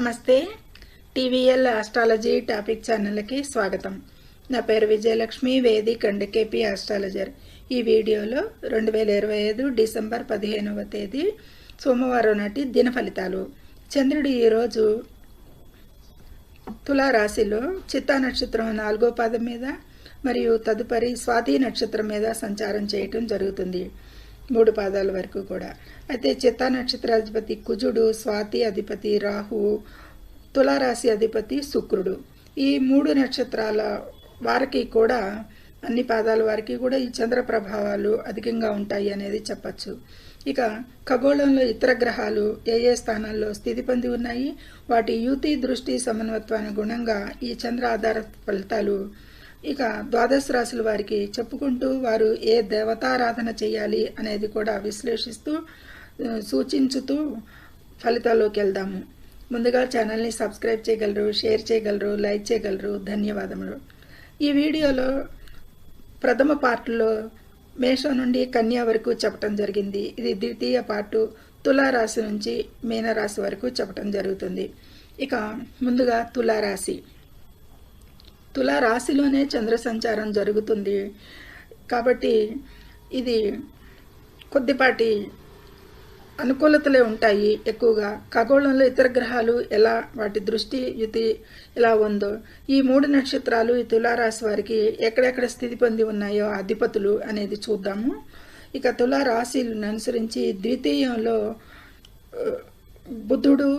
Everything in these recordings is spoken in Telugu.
నమస్తే. టీవీఎల్ ఆస్ట్రాలజీ టాపిక్ ఛానల్కి స్వాగతం. నా పేరు Vijayalakshmi vedic and KP astrologer. ఈ వీడియోలో రెండు వేల ఇరవై ఐదు డిసెంబర్ పదిహేనవ తేదీ సోమవారం నాటి దిన ఫలితాలు. చంద్రుడు ఈరోజు తులారాశిలో చిత్తా నక్షత్రం నాలుగో పాదం మీద మరియు తదుపరి స్వాతి నక్షత్రం మీద సంచారం చేయటం జరుగుతుంది. మూడు పాదాల వరకు కూడా. అయితే చిత్తా నక్షత్రాధిపతి కుజుడు స్వాతి అధిపతి రాహువు తులారాశి అధిపతి శుక్రుడు. ఈ మూడు నక్షత్రాల వారికి కూడా అన్ని పాదాల వారికి కూడా ఈ చంద్ర ప్రభావాలు అధికంగా ఉంటాయి అనేది చెప్పచ్చు. ఇక ఖగోళంలో ఇతర గ్రహాలు ఏ ఏ స్థానాల్లో స్థితి పొంది ఉన్నాయి? వాటి యుతి దృష్టి సమన్వత్వానికి గుణంగా ఈ చంద్ర ఆధార ఫలితాలు ఇక ద్వాదశ రాశుల వారికి చెప్పుకుంటూ వారు ఏ దేవతారాధన చేయాలి అనేది కూడా విశ్లేషిస్తూ సూచించుతూ ఫలితాల్లోకి వెళ్దాము. ముందుగా ఛానల్ని సబ్స్క్రైబ్ చేయగలరు షేర్ చేయగలరు లైక్ చేయగలరు. ధన్యవాదములు. ఈ వీడియోలో ప్రథమ పార్ట్లో మేషం నుండి కన్యా వరకు చెప్పటం జరిగింది. ఇది ద్వితీయ పార్టు తులారాశి నుంచి మీనరాశి వరకు చెప్పటం జరుగుతుంది. ఇక ముందుగా తులారాశి. తులారాశిలోనే చంద్ర సంచారం జరుగుతుంది. కాబట్టి ఇది కొద్దిపాటి అనుకూలతలే ఉంటాయి ఎక్కువగా. ఖగోళంలో ఇతర గ్రహాలు ఎలా వాటి దృష్టి యుతి ఎలా ఉందో ఈ మూడు నక్షత్రాలు ఈ తులారాశి వారికి ఎక్కడెక్కడ స్థితి పొంది ఉన్నాయో అధిపతులు అనేది చూద్దాము. ఇక తులారాశిలను అనుసరించి ద్వితీయంలో బుధుడు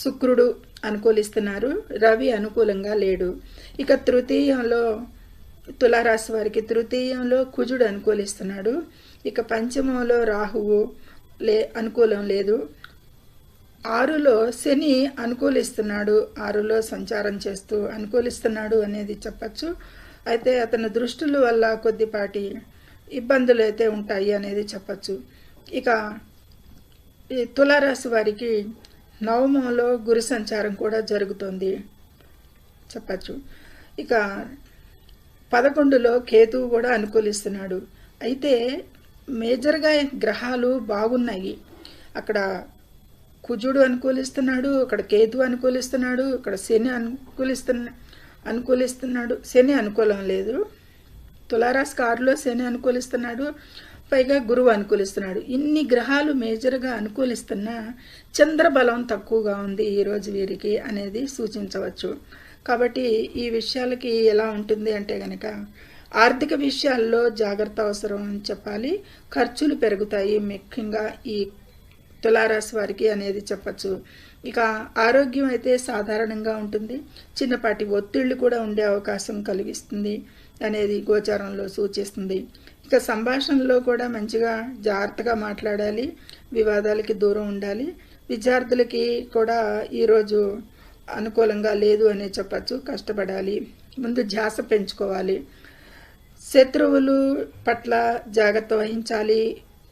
శుక్రుడు అనుకూలిస్తున్నారు. రవి అనుకూలంగా లేడు. ఇక తృతీయంలో తులారాశి వారికి తృతీయంలో కుజుడు అనుకూలిస్తున్నాడు. ఇక పంచమంలో రాహువు లే అనుకూలం లేదు. ఆరులో శని అనుకూలిస్తున్నాడు. ఆరులో సంచారం చేస్తూ అనుకూలిస్తున్నాడు అనేది చెప్పచ్చు. అయితే అతని దృష్టిల వల్ల కొద్దిపాటి ఇబ్బందులు అయితే ఉంటాయి అనేది చెప్పచ్చు. ఇక ఈ తులారాశి వారికి నవమంలో గురు సంచారం కూడా జరుగుతుంది. చెప్పచ్చు. ఇక పదకొండులో కేతువు కూడా అనుకూలిస్తున్నాడు. అయితే మేజర్గా గ్రహాలు బాగున్నాయి. అక్కడ కుజుడు అనుకూలిస్తున్నాడు అక్కడ కేతు అనుకూలిస్తున్నాడు ఇక్కడ శని అనుకూలిస్తున్న అనుకూలిస్తున్నాడు. శని అనుకూలం లేదు. తులారాశి కారులో శని అనుకూలిస్తున్నాడు. పైగా గురువు అనుకూలిస్తున్నాడు. ఇన్ని గ్రహాలు మేజర్గా అనుకూలిస్తున్నా చంద్రబలం తక్కువగా ఉంది ఈరోజు వీరికి అనేది సూచించవచ్చు. కాబట్టి ఈ విషయాలకి ఎలా ఉంటుంది అంటే గనక ఆర్థిక విషయాల్లో జాగ్రత్త అవసరం అని చెప్పాలి. ఖర్చులు పెరుగుతాయి ముఖ్యంగా ఈ తులారాశి వారికి అనేది చెప్పచ్చు. ఇక ఆరోగ్యం అయితే సాధారణంగా ఉంటుంది. చిన్నపాటి ఒత్తిళ్ళు కూడా ఉండే అవకాశం కలిగిస్తుంది అనేది గోచారంలో సూచిస్తుంది. ఇక సంభాషణలో కూడా మంచిగా జాగ్రత్తగా మాట్లాడాలి వివాదాలకి దూరం ఉండాలి. విద్యార్థులకి కూడా ఈరోజు అనుకూలంగా లేదు అనే చెప్పచ్చు కష్టపడాలి. ముందు ధ్యాస పెంచుకోవాలి. శత్రువులు పట్ల జాగ్రత్త వహించాలి.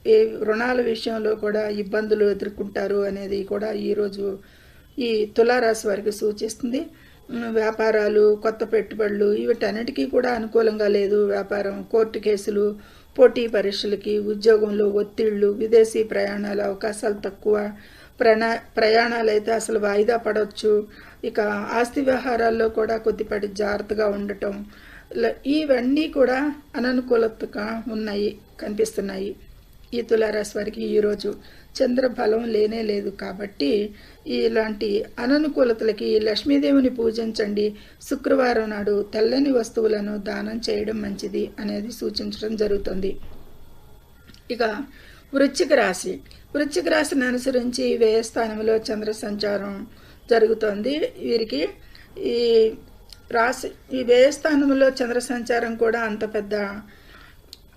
ఈ రుణాల విషయంలో కూడా ఇబ్బందులు ఎదుర్కొంటారు అనేది కూడా ఈరోజు ఈ తులారాశి వారికి సూచిస్తుంది. వ్యాపారాలు కొత్త పెట్టుబడులు వీటన్నిటికీ కూడా అనుకూలంగా లేదు వ్యాపారం. కోర్టు కేసులు పోటీ పరీక్షలకి ఉద్యోగంలో ఒత్తిళ్ళు విదేశీ ప్రయాణాల అవకాశాలు తక్కువ ప్రణా ప్రయాణాలు అయితే అసలు వాయిదా పడవచ్చు ఇక ఆస్తి వ్యవహారాల్లో కూడా కొద్దిపాటి జాగ్రత్తగా ఉండటం. ఇవన్నీ కూడా అననుకూలతగా ఉన్నాయి కనిపిస్తున్నాయి. ఈ తులారాశి వారికి ఈరోజు చంద్ర బలం లేనే లేదు కాబట్టి ఇలాంటి అననుకూలతలకి లక్ష్మీదేవిని పూజించండి. శుక్రవారం నాడు తెల్లని వస్తువులను దానం చేయడం మంచిది అనేది సూచించడం జరుగుతుంది. ఇక వృశ్చిక రాశి. వృశ్చిక రాశిని అనుసరించి వ్యయ స్థానంలో చంద్ర సంచారం జరుగుతోంది. వీరికి ఈ రాశి ఈ వ్యయస్థానంలో చంద్ర సంచారం కూడా అంత పెద్ద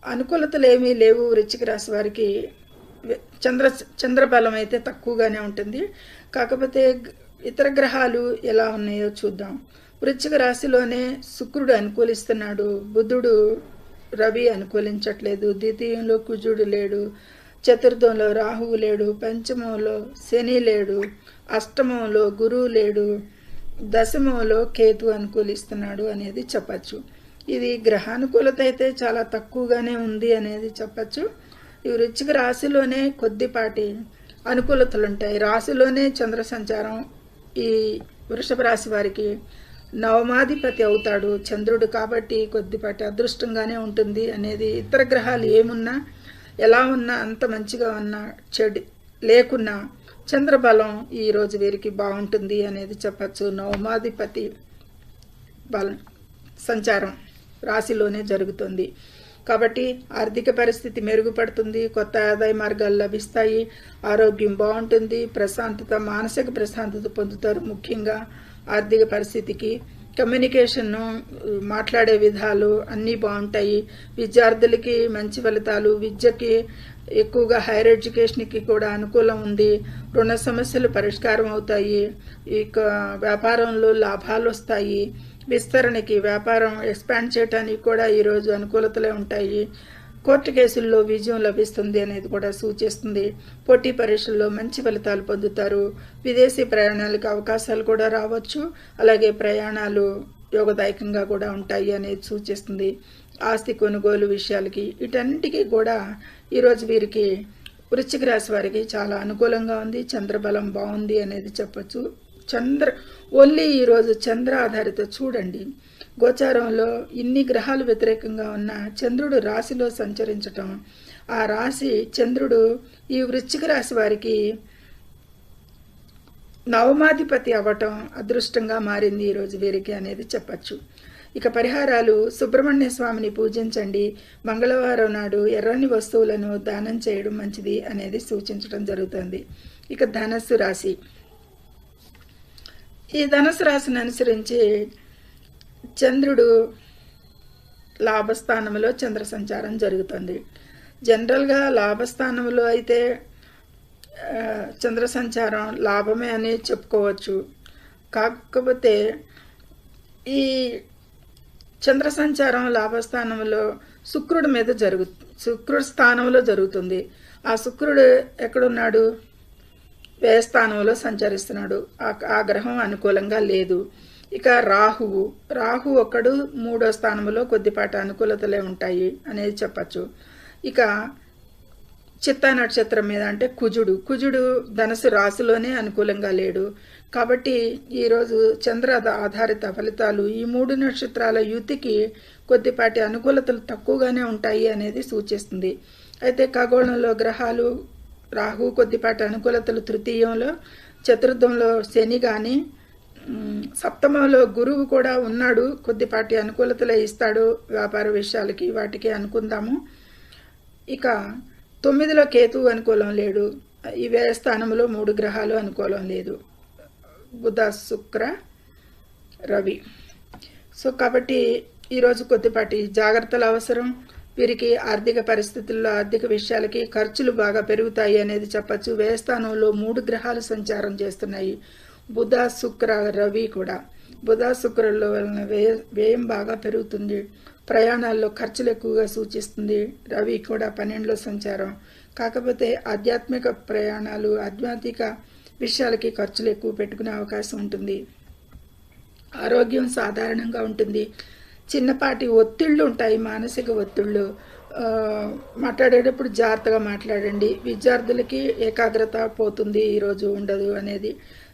అనుకూలతలు ఏమీ లేవు వృచ్చిక రాశి వారికి. చంద్ర చంద్రబలం అయితే తక్కువగానే ఉంటుంది. కాకపోతే ఇతర గ్రహాలు ఎలా ఉన్నాయో చూద్దాం. వృచ్చిక రాశిలోనే శుక్రుడు అనుకూలిస్తున్నాడు. బుధుడు రవి అనుకూలించట్లేదు. ద్వితీయంలో కుజుడు లేడు. చతుర్థంలో రాహువు లేడు. పంచమంలో శని లేడు. అష్టమంలో గురువు లేడు. దశమంలో కేతు అనుకూలిస్తున్నాడు అనేది చెప్పచ్చు. ఇది గ్రహానుకూలత అయితే చాలా తక్కువగానే ఉంది అనేది చెప్పచ్చు. ఈ వృచ్చిక రాశిలోనే కొద్దిపాటి అనుకూలతలు ఉంటాయి రాశిలోనే చంద్ర సంచారం ఈ వృషభ రాశి వారికి నవమాధిపతి అవుతాడు. చంద్రుడు కాబట్టి కొద్దిపాటి అదృష్టంగానే ఉంటుంది అనేది ఇతర గ్రహాలు ఏమున్నా ఎలా ఉన్నా అంత మంచిగా ఉన్నా చెడు లేకున్నా చంద్రబలం ఈరోజు వీరికి బాగుంటుంది అనేది చెప్పచ్చు. నవమాధిపతి బలం సంచారం. రాశిలోనే జరుగుతుంది. కాబట్టి ఆర్థిక పరిస్థితి మెరుగుపడుతుంది కొత్త ఆదాయ మార్గాలు లభిస్తాయి ఆరోగ్యం బాగుంటుంది ప్రశాంతత మానసిక ప్రశాంతత పొందుతారు. ముఖ్యంగా ఆర్థిక పరిస్థితికి కమ్యూనికేషన్ మాట్లాడే విధాలు అన్నీ బాగుంటాయి. విద్యార్థులకి మంచి ఫలితాలు విద్యకి ఎక్కువగా హైయర్ ఎడ్యుకేషన్కి కూడా అనుకూలం ఉంది. రుణ సమస్యలు పరిష్కారం అవుతాయి. ఇక వ్యాపారంలో లాభాలు వస్తాయి. విస్తరణకి వ్యాపారం ఎక్స్పాండ్ చేయడానికి కూడా ఈరోజు అనుకూలతలే ఉంటాయి. కోర్టు కేసుల్లో విజయం లభిస్తుంది అనేది కూడా సూచిస్తుంది. పోటీ పరీక్షల్లో మంచి ఫలితాలు పొందుతారు. విదేశీ ప్రయాణాలకు అవకాశాలు కూడా రావచ్చు. అలాగే ప్రయాణాలు యోగదాయకంగా కూడా ఉంటాయి అనేది సూచిస్తుంది. ఆస్తి కొనుగోలు విషయాలకి వీటన్నిటికీ కూడా ఈరోజు వీరికి వృశ్చిక రాశి వారికి చాలా అనుకూలంగా ఉంది. చంద్రబలం బాగుంది అనేది చెప్పచ్చు. చంద్ర ఓన్లీ ఈరోజు చంద్ర ఆధారిత చూడండి. గోచారంలో ఇన్ని గ్రహాలు వ్యతిరేకంగా ఉన్న చంద్రుడు రాశిలో సంచరించటం. ఆ రాశి చంద్రుడు ఈ వృశ్చిక రాశి వారికి నవమాధిపతి అవ్వటం అదృష్టంగా మారింది ఈరోజు వీరికి అనేది చెప్పచ్చు. ఇక పరిహారాలు సుబ్రహ్మణ్య స్వామిని పూజించండి. మంగళవారం నాడు ఎర్రని వస్తువులను దానం చేయడం మంచిది అనేది సూచించడం జరుగుతుంది. ఇక ధనస్సు రాశి. ఈ ధనుసు రాశిని అనుసరించి చంద్రుడు లాభస్థానంలో చంద్ర సంచారం జరుగుతుంది. జనరల్గా లాభస్థానంలో అయితే చంద్ర సంచారం లాభమే అని చెప్పుకోవచ్చు. కాకపోతే ఈ చంద్ర సంచారం లాభస్థానంలో శుక్రుడి మీద జరుగు శుక్రుడి స్థానంలో జరుగుతుంది. ఆ శుక్రుడు ఎక్కడున్నాడు? వ్యయస్థానంలో సంచరిస్తున్నాడు. ఆ గ్రహం అనుకూలంగా లేదు. ఇక రాహువు రాహు ఒక్కడు మూడో స్థానంలో కొద్దిపాటి అనుకూలతలే ఉంటాయి అనేది చెప్పచ్చు. ఇక చిత్తా నక్షత్రం మీద అంటే కుజుడు కుజుడు ధనుసు రాశిలోనే అనుకూలంగా లేడు. కాబట్టి ఈరోజు చంద్ర ఆధారిత ఫలితాలు ఈ మూడు నక్షత్రాల యుతికి కొద్దిపాటి అనుకూలతలు తక్కువగానే ఉంటాయి అనేది సూచిస్తుంది. అయితే ఖగోళంలో గ్రహాలు రాహు కొద్దిపాటి అనుకూలతలు తృతీయంలో చతుర్థంలో శని కానీ సప్తమంలో గురువు కూడా ఉన్నాడు కొద్దిపాటి అనుకూలతలే ఇస్తాడు వ్యాపార విషయాలకి వాటికి అనుకుందాము. ఇక తొమ్మిదిలో కేతు అనుకూలం లేడు ఈ వ్యయ స్థానంలో మూడు గ్రహాలు అనుకూలం లేదు. బుధ శుక్ర రవి. సో కాబట్టి ఈరోజు కొద్దిపాటి జాగ్రత్తలు అవసరం. వీరికి ఆర్థిక పరిస్థితుల్లో ఆర్థిక విషయాలకి ఖర్చులు బాగా పెరుగుతాయి అనేది చెప్పచ్చు. వ్యయస్థానంలో మూడు గ్రహాలు సంచారం చేస్తున్నాయి. బుధ శుక్ర రవి కూడా. బుధ శుక్రుల వలన వ్యయ వ్యయం బాగా పెరుగుతుంది. ప్రయాణాల్లో ఖర్చులు ఎక్కువగా సూచిస్తుంది. రవి కూడా పన్నెండులో సంచారం. కాకపోతే ఆధ్యాత్మిక ప్రయాణాలు ఆధ్యాత్మిక విషయాలకి ఖర్చులు ఎక్కువ పెట్టుకునే అవకాశం ఉంటుంది. ఆరోగ్యం సాధారణంగా ఉంటుంది. చిన్నపాటి ఒత్తిళ్ళు ఉంటాయి మానసిక ఒత్తిళ్ళు. మాట్లాడేటప్పుడు జాగ్రత్తగా మాట్లాడండి. విద్యార్థులకి ఏకాగ్రత పోతుంది ఈరోజు ఉండదు అనేది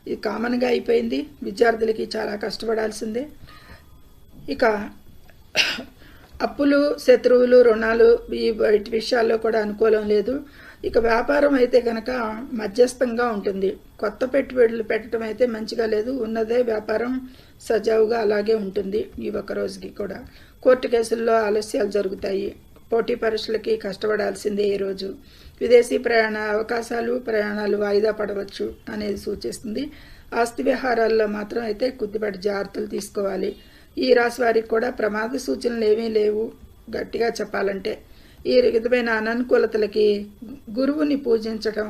ఇది కామన్గా అయిపోయింది. విద్యార్థులకి చాలా కష్టపడాల్సిందే. ఇక అప్పులు శత్రువులు రుణాలు ఈ విషయాల్లో కూడా అనుకూలం లేదు. ఇక వ్యాపారం అయితే కనుక మధ్యస్థంగా ఉంటుంది. కొత్త పెట్టుబడులు పెట్టడం అయితే మంచిగా లేదు. ఉన్నదే వ్యాపారం సజావుగా అలాగే ఉంటుంది. ఈ ఒక్క రోజుకి కూడా కోర్టు కేసుల్లో ఆలస్యాలు జరుగుతాయి. పోటీ పరీక్షలకి కష్టపడాల్సిందే ఈరోజు విదేశీ ప్రయాణ అవకాశాలు ప్రయాణాలు వాయిదా పడవచ్చు అనేది సూచిస్తుంది. ఆస్తి వ్యవహారాల్లో మాత్రం అయితే కొద్దిపాటి జాగ్రత్తలు తీసుకోవాలి. ఈ రాశి వారికి కూడా ప్రమాద సూచనలు ఏమీ లేవు. గట్టిగా చెప్పాలంటే ఈ విధమైన అననుకూలతలకి గురువుని పూజించటం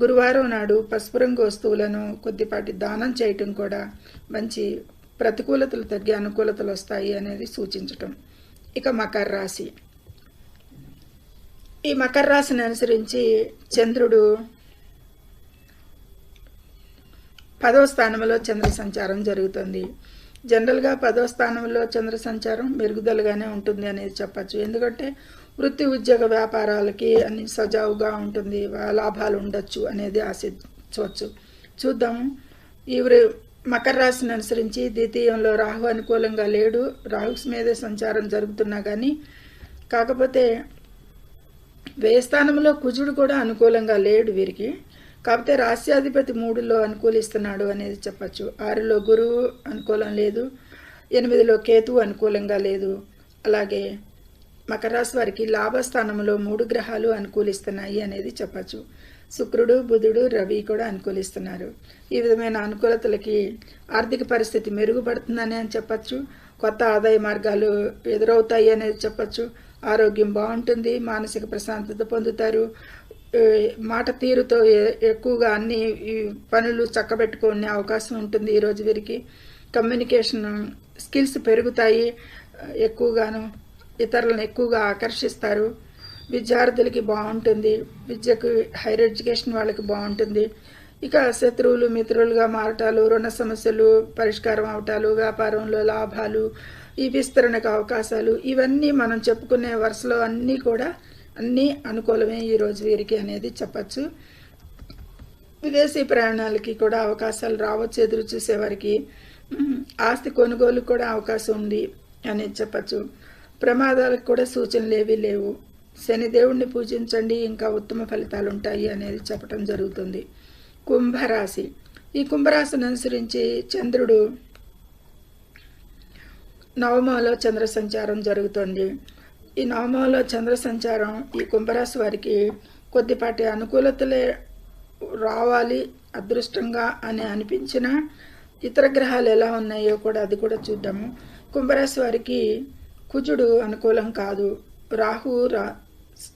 గురువారం నాడు పసుపు రంగు వస్తువులను కొద్దిపాటి దానం చేయటం కూడా మంచి ప్రతికూలతలు తగ్గి అనుకూలతలు వస్తాయి అనేది సూచించటం. ఇక మకర రాశి. ఈ మకర రాశిని అనుసరించి చంద్రుడు పదవ స్థానంలో చంద్ర సంచారం జరుగుతుంది. జనరల్గా పదో స్థానంలో చంద్ర సంచారం మెరుగుదలగానే ఉంటుంది అనేది చెప్పచ్చు. ఎందుకంటే వృత్తి ఉద్యోగ వ్యాపారాలకి అన్ని సజావుగా ఉంటుంది లాభాలు ఉండొచ్చు అనేది ఆశించవచ్చు. చూద్దాం. ఈ మకర రాశిని అనుసరించి ద్వితీయంలో రాహు అనుకూలంగా లేడు. రాహు మీద సంచారం జరుగుతున్నా కానీ కాకపోతే వ్యయ స్థానంలో కుజుడు కూడా అనుకూలంగా లేడు వీరికి. కాకపోతే రాస్యాధిపతి మూడులో అనుకూలిస్తున్నాడు అనేది చెప్పచ్చు. ఆరులో గురువు అనుకూలం లేదు. ఎనిమిదిలో కేతువు అనుకూలంగా లేదు. అలాగే మకర రాశి వారికి లాభస్థానంలో మూడు గ్రహాలు అనుకూలిస్తున్నాయి అనేది చెప్పచ్చు. శుక్రుడు బుధుడు రవి కూడా అనుకూలిస్తున్నారు. ఈ విధమైన అనుకూలతలకి ఆర్థిక పరిస్థితి మెరుగుపడుతుందని అని చెప్పచ్చు. కొత్త ఆదాయ మార్గాలు ఎదురవుతాయి అనేది చెప్పచ్చు. ఆరోగ్యం బాగుంటుంది మానసిక ప్రశాంతత పొందుతారు. మాట తీరుతో ఎక్కువగా అన్ని ఈ పనులు చక్కబెట్టుకునే అవకాశం ఉంటుంది ఈరోజు వీరికి. కమ్యూనికేషన్ స్కిల్స్ పెరుగుతాయి. ఎక్కువగాను ఇతరులను ఎక్కువగా ఆకర్షిస్తారు. విద్యార్థులకి బాగుంటుంది. విద్యకు హైయర్ ఎడ్యుకేషన్ వాళ్ళకి బాగుంటుంది. ఇక శత్రువులు మిత్రులుగా మారటాలు రుణ సమస్యలు పరిష్కారం అవటాలు వ్యాపారంలో లాభాలు ఈ విస్తరణకు అవకాశాలు ఇవన్నీ మనం చెప్పుకునే వరుసలో అన్నీ కూడా అన్నీ అనుకూలమే ఈరోజు వీరికి అనేది చెప్పచ్చు. విదేశీ ప్రయాణాలకి కూడా అవకాశాలు రావచ్చు. ఎదురు చూసేవారికి ఆస్తి కొనుగోలు కూడా అవకాశం ఉంది అనేది చెప్పచ్చు. ప్రమాదాలకు కూడా సూచనలు ఏవీ లేవు. శనిదేవుణ్ణి పూజించండి ఇంకా ఉత్తమ ఫలితాలు ఉంటాయి అనేది చెప్పడం జరుగుతుంది. కుంభరాశి. ఈ కుంభరాశిని అనుసరించి చంద్రుడు నవమంలో చంద్ర సంచారం జరుగుతుంది. ఈ నవమంలో చంద్ర సంచారం ఈ కుంభరాశి వారికి కొద్దిపాటి అనుకూలతలే రావాలి అదృష్టంగా అని అనిపించిన ఇతర గ్రహాలు ఎలా ఉన్నాయో కూడా అది కూడా చూద్దాము. కుంభరాశి వారికి కుజుడు అనుకూలం కాదు. రాహు రా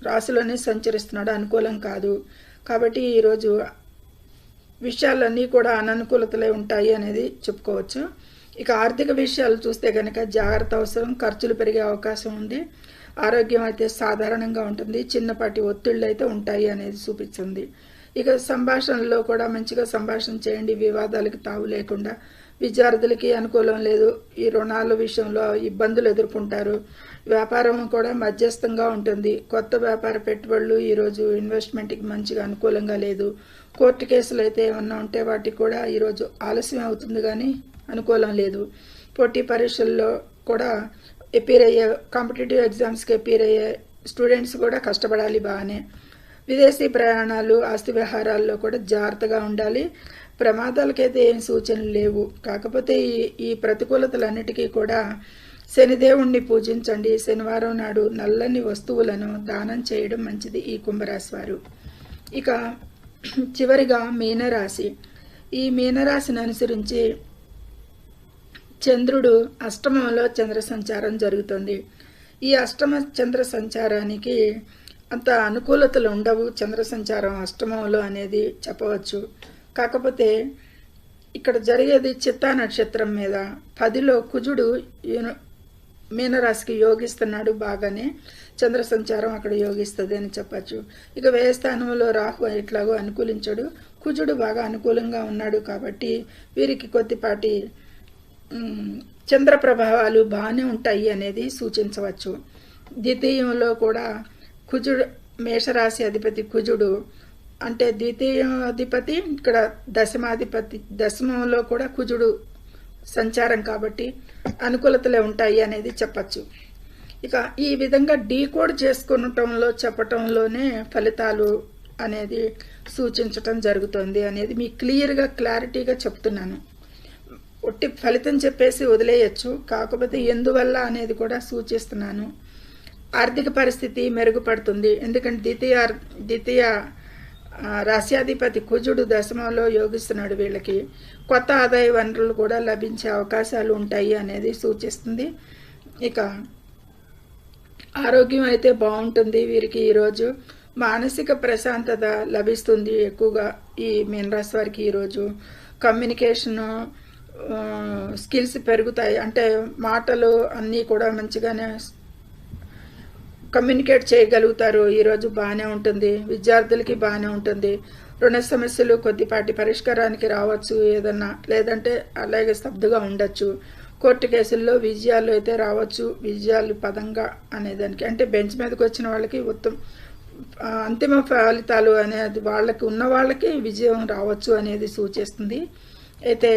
రాశిలోనే సంచరిస్తున్నాడు అనుకూలం కాదు. కాబట్టి ఈరోజు విషయాలన్నీ కూడా అననుకూలతలే ఉంటాయి అనేది చెప్పుకోవచ్చు. ఇక ఆర్థిక విషయాలు చూస్తే కనుక జాగ్రత్త అవసరం ఖర్చులు పెరిగే అవకాశం ఉంది. ఆరోగ్యం అయితే సాధారణంగా ఉంటుంది. చిన్నపాటి ఒత్తిళ్ళు అయితే ఉంటాయి అనేది చూపించింది ఇక సంభాషణలో కూడా మంచిగా సంభాషణ చేయండి. వివాదాలకు తావు లేకుండా విద్యార్థులకి అనుకూలం లేదు. ఈ రుణాల విషయంలో ఇబ్బందులు ఎదుర్కొంటారు. వ్యాపారం కూడా మధ్యస్థంగా ఉంటుంది. కొత్త వ్యాపార పెట్టుబడులు ఈరోజు ఇన్వెస్ట్మెంట్కి మంచిగా అనుకూలంగా లేదు. కోర్టు కేసులు అయితే ఏమన్నా ఉంటే వాటికి కూడా ఈరోజు ఆలస్యం అవుతుంది కానీ అనుకూలం లేదు. పోటీ పరీక్షల్లో కూడా ఎపీర్ అయ్యే కాంపిటేటివ్ ఎగ్జామ్స్కి ఎపీర్ అయ్యే స్టూడెంట్స్ కూడా కష్టపడాలి బాగానే. విదేశీ ప్రయాణాలు ఆస్తి వ్యవహారాల్లో కూడా జాగ్రత్తగా ఉండాలి. ప్రమాదాలకైతే ఏం సూచనలు లేవు. కాకపోతే ఈ ఈ ప్రతికూలతలన్నిటికీ కూడా శనిదేవుణ్ణి పూజించండి. శనివారం నాడు నల్లని వస్తువులను దానం చేయడం మంచిది ఈ కుంభరాశి వారు. ఇక చివరిగా మీనరాశి. ఈ మీనరాశిని అనుసరించి చంద్రుడు అష్టమంలో చంద్ర సంచారం జరుగుతుంది. ఈ అష్టమ చంద్ర సంచారానికి అంత అనుకూలతలు ఉండవు. చంద్ర సంచారం అష్టమంలో అనేది చెప్పవచ్చు. కాకపోతే ఇక్కడ జరిగేది చిత్తా నక్షత్రం మీద. పదిలో కుజుడు మీనరాశికి యోగిస్తున్నాడు బాగానే. చంద్ర సంచారం అక్కడ యోగిస్తుంది అని చెప్పచ్చు. ఇక వేయస్థానంలో రాహు ఎట్లాగో అనుకూలించడు. కుజుడు బాగా అనుకూలంగా ఉన్నాడు కాబట్టి వీరికి కొద్దిపాటి చంద్ర ప్రభావాలు బాగానే ఉంటాయి అనేది సూచించవచ్చు. ద్వితీయంలో కూడా కుజుడు మేషరాశి అధిపతి కుజుడు అంటే ద్వితీయాధిపతి ఇక్కడ దశమాధిపతి దశమంలో కూడా కుజుడు సంచారం కాబట్టి అనుకూలతలే ఉంటాయి అనేది చెప్పచ్చు. ఇక ఈ విధంగా డీకోడ్ చేసుకునటంలో చెప్పటంలోనే ఫలితాలు అనేది సూచించటం జరుగుతుంది అనేది మీకు క్లియర్గా క్లారిటీగా చెప్తున్నాను. ఒట్టి ఫలితం చెప్పేసి వదిలేయచ్చు. కాకపోతే ఎందువల్ల అనేది కూడా సూచిస్తున్నాను. ఆర్థిక పరిస్థితి మెరుగుపడుతుంది. ఎందుకంటే ద్వితీయ ద్వితీయ రాశ్యాధిపతి కుజుడు దశమంలో యోగిస్తున్నాడు. వీళ్ళకి కొత్త ఆదాయ వనరులు కూడా లభించే అవకాశాలు ఉంటాయి అనేది సూచిస్తుంది. ఇక ఆరోగ్యం అయితే బాగుంటుంది. వీరికి ఈరోజు మానసిక ప్రశాంతత లభిస్తుంది ఎక్కువగా ఈ మీనరాశి వారికి ఈరోజు. కమ్యూనికేషను స్కిల్స్ పెరుగుతాయి. అంటే మాటలు అన్నీ కూడా మంచిగానే కమ్యూనికేట్ చేయగలుగుతారు. ఈరోజు బాగానే ఉంటుంది. విద్యార్థులకి బాగానే ఉంటుంది. రుణ సమస్యలు కొద్దిపాటి పరిష్కారానికి రావచ్చు ఏదన్నా లేదంటే అలాగే స్తబ్దుగా ఉండొచ్చు. కోర్టు కేసుల్లో విజయాలు అయితే రావచ్చు. విజయాలు పదంగా అనేదానికి అంటే బెంచ్ మీదకి వచ్చిన వాళ్ళకి ఉత్తమ అంతిమ ఫలితాలు అనేది వాళ్ళకి ఉన్న వాళ్ళకి విజయం రావచ్చు అనేది సూచిస్తుంది. అయితే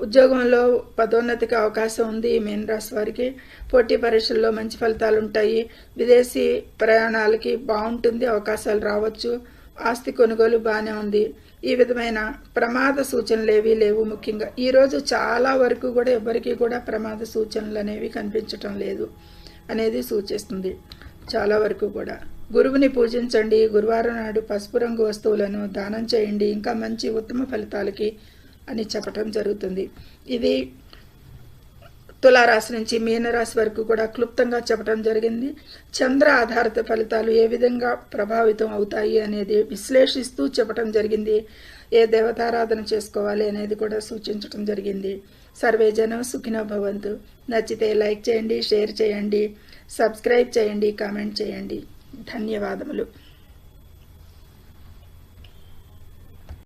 ఉద్యోగంలో పదోన్నతికి అవకాశం ఉంది ఈ మీన రాశి వారికి. పోటీ పరీక్షల్లో మంచి ఫలితాలు ఉంటాయి. విదేశీ ప్రయాణాలకి బాగుంటుంది అవకాశాలు రావచ్చు. ఆస్తి కొనుగోలు బాగానే ఉంది. ఈ విధమైన ప్రమాద సూచనలు ఏవి లేవు ముఖ్యంగా. ఈరోజు చాలా వరకు కూడా ఎవరికీ కూడా ప్రమాద సూచనలు అనేవి కనిపించటం లేదు అనేది సూచిస్తుంది. చాలా వరకు కూడా. గురువుని పూజించండి. గురువారం నాడు పసుపు రంగు వస్తువులను దానం చేయండి. ఇంకా మంచి ఉత్తమ ఫలితాలకి అని చెప్పటం జరుగుతుంది. ఇది తులారాశి నుంచి మీనరాశి వరకు కూడా క్లుప్తంగా చెప్పడం జరిగింది. చంద్ర ఆధారిత ఫలితాలు ఏ విధంగా ప్రభావితం అవుతాయి అనేది విశ్లేషిస్తూ చెప్పడం జరిగింది. ఏ దేవతారాధన చేసుకోవాలి అనేది కూడా సూచించడం జరిగింది. సర్వే జనం సుఖినో భవంతు. నచ్చితే లైక్ చేయండి షేర్ చేయండి సబ్స్క్రైబ్ చేయండి కామెంట్ చేయండి. ధన్యవాదములు.